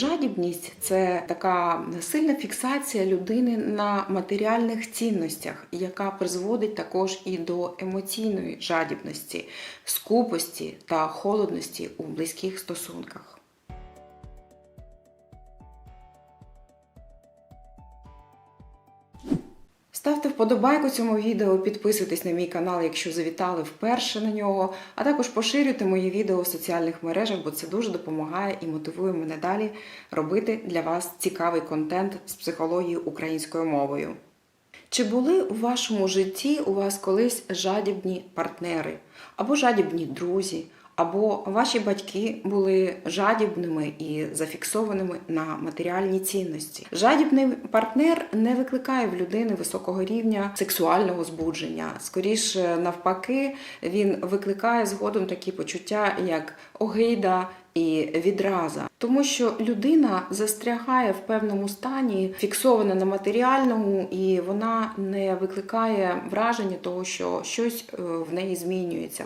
Жадібність це така сильна фіксація людини на матеріальних цінностях, яка призводить також і до емоційної жадібності, скупості та холодності у близьких стосунках. Ставте вподобайку цьому відео, підписуйтесь на мій канал, якщо завітали вперше на нього, а також поширюйте мої відео в соціальних мережах, бо це дуже допомагає і мотивує мене далі робити для вас цікавий контент з психології українською мовою. Чи були у вашому житті у вас колись жадібні партнери або жадібні друзі, або ваші батьки були жадібними і зафіксованими на матеріальні цінності? Жадібний партнер не викликає в людини високого рівня сексуального збудження. Скоріше, навпаки, він викликає згодом такі почуття, як огида і відраза, тому що людина застрягає в певному стані, фіксована на матеріальному, і вона не викликає враження того, що щось е, в неї змінюється.